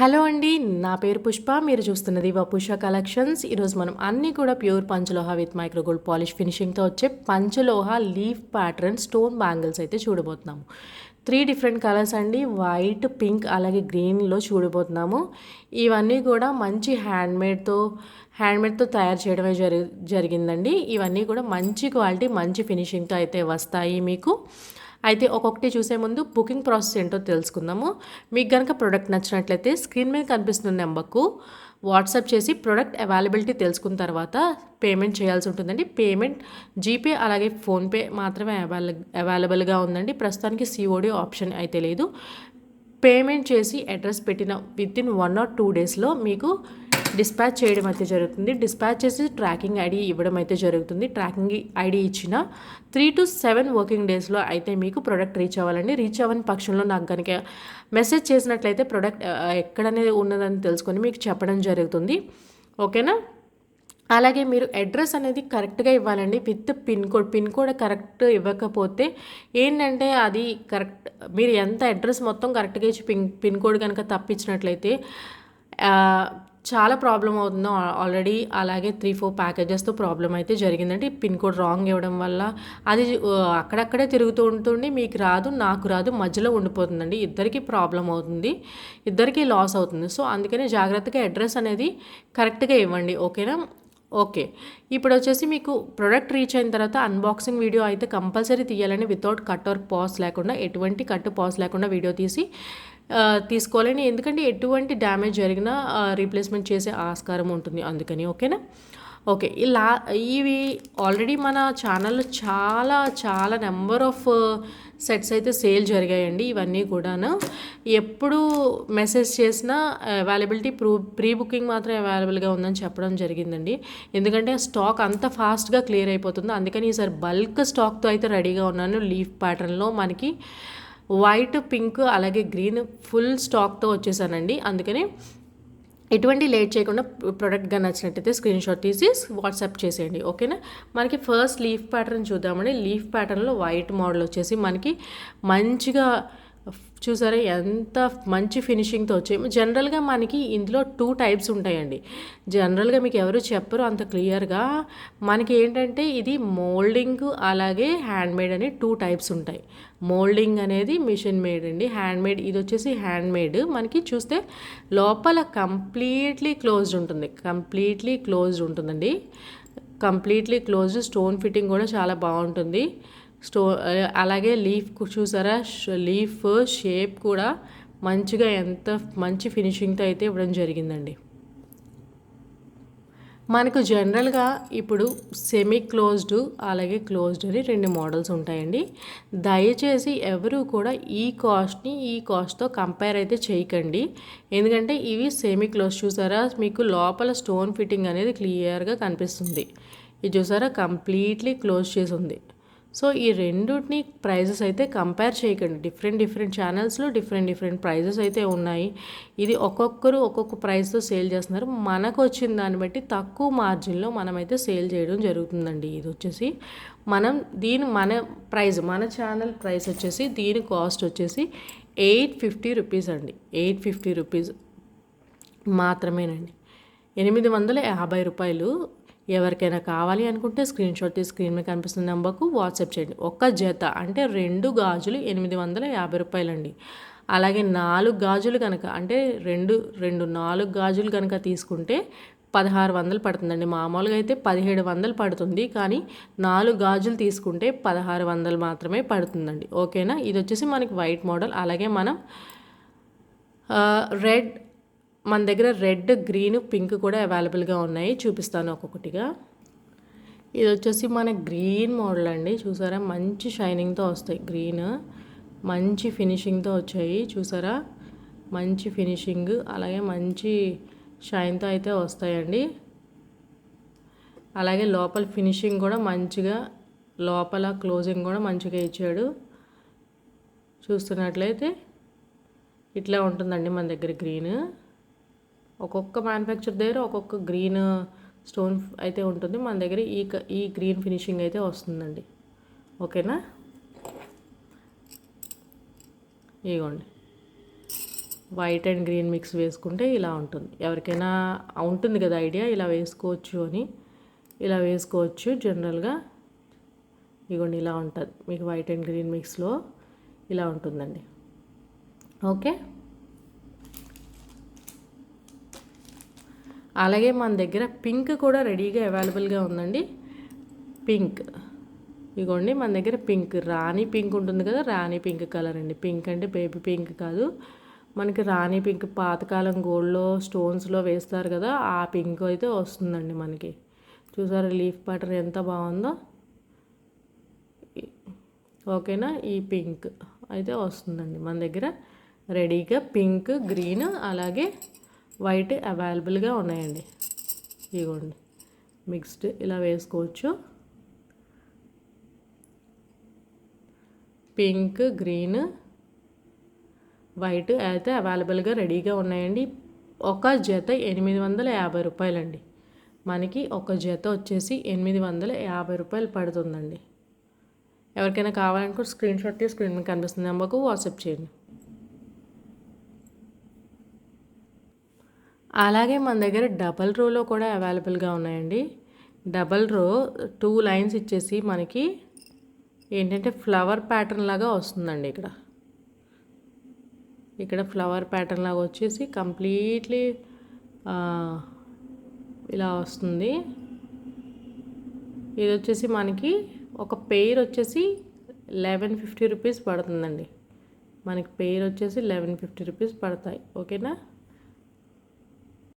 Hello అండి నా పేరు పుష్ప. మీరు చూస్తున్నది వపుష కలెక్షన్స్. ఈరోజు మనం అన్నీ కూడా ప్యూర్ పంచలోహ విత్ మైక్రోగోల్డ్ పాలిష్ ఫినిషింగ్తో వచ్చే పంచలోహ లీఫ్ ప్యాటర్న్ స్టోన్ బ్యాంగిల్స్ అయితే చూడబోతున్నాము. త్రీ డిఫరెంట్ కలర్స్ అండి వైట్ పింక్ అలాగే గ్రీన్లో చూడబోతున్నాము. ఇవన్నీ కూడా మంచి హ్యాండ్మేడ్తో హ్యాండ్మేడ్తో తయారు చేయడమే జరి జరిగిందండి. ఇవన్నీ కూడా మంచి క్వాలిటీ మంచి ఫినిషింగ్తో అయితే వస్తాయి మీకు. అయితే ఒక్కొక్కటి చూసే ముందు బుకింగ్ ప్రాసెస్ ఏంటో తెలుసుకుందాము. మీకు కనుక ప్రోడక్ట్ నచ్చినట్లయితే స్క్రీన్ మీద కనిపిస్తున్న నెంబర్కు వాట్సాప్ చేసి ప్రోడక్ట్ అవైలబిలిటీ తెలుసుకున్న తర్వాత పేమెంట్ చేయాల్సి ఉంటుందండి. పేమెంట్ జీపే అలాగే ఫోన్పే మాత్రమే అవైల అవైలబుల్గా ఉందండి. ప్రస్తుతానికి సిఓడి ఆప్షన్ అయితే లేదు. పేమెంట్ చేసి అడ్రస్ పెట్టిన within one or two డేస్లో మీకు డిస్పాచ్ చేయడం అయితే జరుగుతుంది. డిస్పాచ్ చేసి ట్రాకింగ్ ఐడి ఇవ్వడం అయితే జరుగుతుంది. ట్రాకింగ్ ఐడి ఇచ్చిన త్రీ టు సెవెన్ వర్కింగ్ డేస్లో అయితే మీకు ప్రోడక్ట్ రీచ్ అవ్వాలండి. రీచ్ అవ్వని పక్షంలో నాకు కనుక మెసేజ్ చేసినట్లయితే ప్రోడక్ట్ ఎక్కడనేది ఉన్నదని తెలుసుకొని మీకు చెప్పడం జరుగుతుంది. ఓకేనా? అలాగే మీరు అడ్రస్ అనేది కరెక్ట్గా ఇవ్వాలండి. With pin code pin code correct ఇవ్వకపోతే ఏంటంటే అది కరెక్ట్ మీరు ఎంత అడ్రస్ మొత్తం కరెక్ట్గా ఇచ్చి పిన్ పిన్ కోడ్ కనుక తప్పించినట్లయితే చాలా ప్రాబ్లం అవుతుంది ఆల్రెడీ అలాగే త్రీ ఫోర్ ప్యాకేజెస్తో ప్రాబ్లం అయితే జరిగిందండి. పిన్ కోడ్ రాంగ్ ఇవ్వడం వల్ల అది అక్కడక్కడే తిరుగుతూ ఉంటుంది మీకు రాదు నాకు రాదు మధ్యలో ఉండిపోతుందండి. ఇద్దరికి ప్రాబ్లం అవుతుంది ఇద్దరికీ లాస్ అవుతుంది. సో అందుకని జాగ్రత్తగా అడ్రస్ అనేది కరెక్ట్గా ఇవ్వండి ఓకేనా? ఓకే. ఇప్పుడు వచ్చేసి మీకు ప్రోడక్ట్ రీచ్ అయిన తర్వాత అన్బాక్సింగ్ వీడియో అయితే కంపల్సరీ తీయాలని వితౌట్ కట్ ఆర్ పాస్ లేకుండా ఎటువంటి కట్ పాస్ లేకుండా వీడియో తీసి తీసుకోవాలని ఎందుకంటే ఎటువంటి డ్యామేజ్ జరిగినా రీప్లేస్మెంట్ చేసే ఆస్కారం ఉంటుంది అందుకని. ఓకేనా? ఓకే ఇలా ఇవి ఆల్రెడీ మన ఛానల్లో చాలా చాలా నెంబర్ ఆఫ్ సెట్స్ అయితే సేల్ జరిగాయండి ఇవన్నీ కూడాను. ఎప్పుడు మెసేజ్ చేసినా అవైలబిలిటీ ప్రూ ప్రీ బుకింగ్ మాత్రం అవైలబుల్గా ఉందని చెప్పడం జరిగిందండి. ఎందుకంటే స్టాక్ అంత ఫాస్ట్గా క్లియర్ అయిపోతుంది. అందుకని ఈసారి బల్క్ స్టాక్తో అయితే రెడీగా ఉన్నాను. లీఫ్ ప్యాటర్న్లో మనకి వైట్ పింక్ అలాగే గ్రీన్ ఫుల్ స్టాక్తో వచ్చేసానండి. అందుకని ఎటువంటి లేట్ చేయకుండా ప్రోడక్ట్గా నచ్చినట్టయితే స్క్రీన్ షాట్ తీసి వాట్సాప్ చేసేయండి ఓకేనా? మనకి ఫస్ట్ లీఫ్ ప్యాటర్న్ చూద్దామండి. లీఫ్ ప్యాటర్న్లో వైట్ మోడల్ వచ్చేసి మనకి మంచిగా చూసారా ఎంత మంచి ఫినిషింగ్తో వచ్చాయి. జనరల్గా మనకి ఇందులో టూ టైప్స్ ఉంటాయండి. జనరల్గా మీకు ఎవరు చెప్పరు అంత క్లియర్గా. మనకి ఏంటంటే ఇది మోల్డింగ్ అలాగే హ్యాండ్ మేడ్ అని టూ టైప్స్ ఉంటాయి. మోల్డింగ్ అనేది మిషన్ మేడ్ అండి. హ్యాండ్ మేడ్ ఇది వచ్చేసి హ్యాండ్ మేడ్ మనకి చూస్తే లోపల కంప్లీట్లీ క్లోజ్డ్ ఉంటుంది. కంప్లీట్లీ క్లోజ్డ్ ఉంటుందండి. కంప్లీట్లీ క్లోజ్డ్ స్టోన్ ఫిట్టింగ్ కూడా చాలా బాగుంటుంది. స్టో అలాగే లీఫ్ చూసారా? లీఫ్ షేప్ కూడా మంచిగా ఎంత మంచి ఫినిషింగ్తో అయితే ఇవ్వడం జరిగిందండి. మనకు జనరల్గా ఇప్పుడు సెమీ క్లోజ్డ్ అలాగే క్లోజ్డ్ అని రెండు మోడల్స్ ఉంటాయండి. దయచేసి ఎవరు కూడా ఈ కాస్ట్ని ఈ కాస్ట్తో కంపేర్ అయితే చేయకండి. ఎందుకంటే ఇవి సెమీ క్లోజ్ చూసారా? మీకు లోపల స్టోన్ ఫిట్టింగ్ అనేది క్లియర్గా కనిపిస్తుంది. ఇది చూసారా? కంప్లీట్లీ క్లోజ్ చేసి ఉంది. సో ఈ రెండుని ప్రైజెస్ అయితే కంపేర్ చేయకండి. డిఫరెంట్ డిఫరెంట్ ఛానల్స్లో డిఫరెంట్ డిఫరెంట్ ప్రైజెస్ అయితే ఉన్నాయి. ఇది ఒక్కొక్కరు ఒక్కొక్క ప్రైస్తో సేల్ చేస్తున్నారు. మనకు వచ్చిన దాన్ని బట్టి తక్కువ మార్జిన్లో మనమైతే సేల్ చేయడం జరుగుతుందండి. ఇది వచ్చేసి మనం దీని మన ప్రైస్ మన ఛానల్ ప్రైస్ వచ్చేసి దీని కాస్ట్ వచ్చేసి ఎయిట్ ఫిఫ్టీ రూపీస్ అండి. ఎయిట్ ఫిఫ్టీ రూపీస్ మాత్రమేనండి. ఎనిమిది వందల యాభై రూపాయలు ఎవరికైనా కావాలి అనుకుంటే స్క్రీన్ షాట్ తీసి స్క్రీన్ మీద కనిపిస్తున్న నెంబర్కు వాట్సాప్ చేయండి. ఒక్క జత అంటే రెండు గాజులు ఎనిమిది వందల యాభై రూపాయలండి. అలాగే నాలుగు గాజులు కనుక అంటే రెండు రెండు నాలుగు గాజులు కనుక తీసుకుంటే పదహారు వందలు పడుతుందండి. మామూలుగా అయితే పదిహేడు వందలు పడుతుంది కానీ నాలుగు గాజులు తీసుకుంటే పదహారు వందలు మాత్రమే పడుతుందండి. ఓకేనా? ఇది వచ్చేసి మనకి వైట్ మోడల్. అలాగే మనం రెడ్ మన దగ్గర రెడ్ గ్రీన్ పింక్ కూడా అవైలబుల్గా ఉన్నాయి. చూపిస్తాను ఒక్కొక్కటిగా. ఇది వచ్చేసి మన గ్రీన్ మోడల్ అండి. చూసారా? మంచి షైనింగ్తో వస్తాయి. గ్రీన్ మంచి ఫినిషింగ్తో వచ్చాయి. చూసారా? మంచి ఫినిషింగ్ అలాగే మంచి షైన్తో అయితే వస్తాయండి. అలాగే లోపల ఫినిషింగ్ కూడా మంచిగా లోపల క్లోజింగ్ కూడా మంచిగా ఇచ్చాడు. చూస్తున్నట్లయితే ఇట్లా ఉంటుందండి మన దగ్గర గ్రీన్. ఒక్కొక్క మ్యానుఫ్యాక్చర్ దగ్గర ఒక్కొక్క గ్రీన్ స్టోన్ అయితే ఉంటుంది. మన దగ్గర ఈ ఈ గ్రీన్ ఫినిషింగ్ అయితే వస్తుందండి. ఓకేనా? ఇగోండి. వైట్ అండ్ గ్రీన్ మిక్స్ వేసుకుంటే ఇలా ఉంటుంది. ఎవరికైనా ఉంటుంది కదా ఐడియా ఇలా వేసుకోవచ్చు అని. ఇలా వేసుకోవచ్చు జనరల్గా ఇగోండి ఇలా ఉంటుంది. మీకు వైట్ అండ్ గ్రీన్ మిక్స్లో ఇలా ఉంటుందండి. ఓకే? అలాగే మన దగ్గర పింక్ కూడా రెడీగా అవైలబుల్గా ఉందండి. పింక్. ఇగోండి మన దగ్గర పింక్. రాణి పింక్ ఉంటుంది కదా రాణి పింక్ కలర్ అండి. పింక్ అంటే బేబీ పింక్ కాదు. మనకి రాణి పింక్ పాతకాలం గోల్డ్లో స్టోన్స్లో వేస్తారు కదా ఆ పింక్ అయితే వస్తుందండి మనకి. చూసారా లీఫ్ ప్యాటర్న్ ఎంత బాగుందో. ఓకేనా ఈ పింక్ అయితే వస్తుందండి. మన దగ్గర రెడీగా పింక్ గ్రీన్ అలాగే వైట్ అవైలబుల్గా ఉన్నాయండి. ఇదిగోండి. మిక్స్డ్ ఇలా వేసుకోవచ్చు. పింక్ గ్రీన్ వైట్ అయితే అవైలబుల్గా రెడీగా ఉన్నాయండి. ఒక జత ఎనిమిది వందల యాభై రూపాయలండి. మనకి ఒక జత వచ్చేసి ఎనిమిది వందల యాభై రూపాయలు పడుతుందండి. ఎవరికైనా కావాలనుకుంటే స్క్రీన్ షాట్ తీసి స్క్రీన్ మీద కనిపిస్తుంది నెంబర్కు వాట్సాప్ చేయండి. అలాగే మన దగ్గర డబల్ రోలో కూడా అవైలబుల్గా ఉన్నాయండి. డబల్ రో టూ లైన్స్ ఇచ్చేసి మనకి ఏంటంటే ఫ్లవర్ ప్యాటర్న్ లాగా వస్తుందండి ఇక్కడ. ఇక్కడ ఫ్లవర్ ప్యాటర్న్ లాగా వచ్చేసి కంప్లీట్లీ ఇలా వస్తుంది. ఇది వచ్చేసి మనకి ఒక పెయిర్ వచ్చేసి లెవెన్ ఫిఫ్టీ రూపీస్ పడుతుందండి. మనకి పెయిర్ వచ్చేసి లెవెన్ ఫిఫ్టీ రూపీస్ పడతాయి. ఓకేనా?